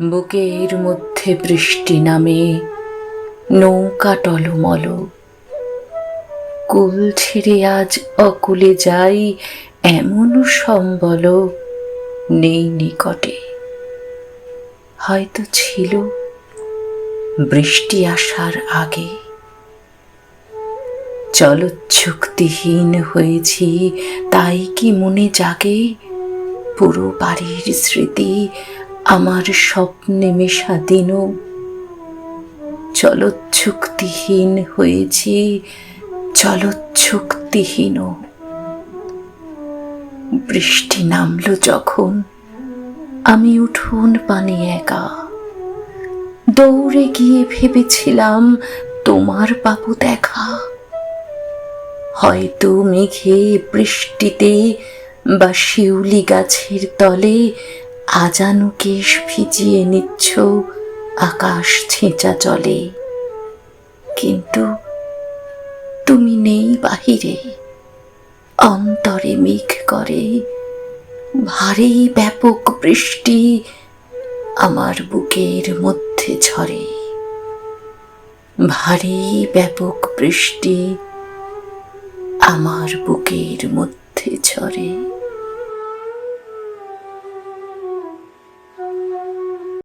বুকের মধ্যে বৃষ্টি নামে, নৌকা টলমল। কুল ছেড়ে আজ অকুলে যাই এমন সম্বল নেই নিকটে। হয়তো ছিল বৃষ্টি আসার আগে। চলচ্ছুক্তিহীন হয়েছি, তাই কি মনে জাগে পুরো বাড়ির স্মৃতি আমার স্বপ্নে মেশাদিন চলচ্ছুক্তিহীন হয়েছি, চলচ্ছুক্তিহীন। বৃষ্টি নামল যখন, আমি উঠোন পানি একা। দৌড়ে গিয়ে ভেবেছিলাম, তোমার বাবু দেখা। হয়তো মেঘে বৃষ্টিতে বা শিউলি গাছের তলে আজানু কেশ ভিজিয়ে নিচ্ছ আকাশ ছেঁচা চলে কিন্তু তুমি নেই বাহিরে। অন্তরে মেঘ করে, ভারী ব্যাপক বৃষ্টি আমার বুকের মধ্যে ঝরে। ভারী ব্যাপক বৃষ্টি আমার বুকের মধ্যে ঝরে।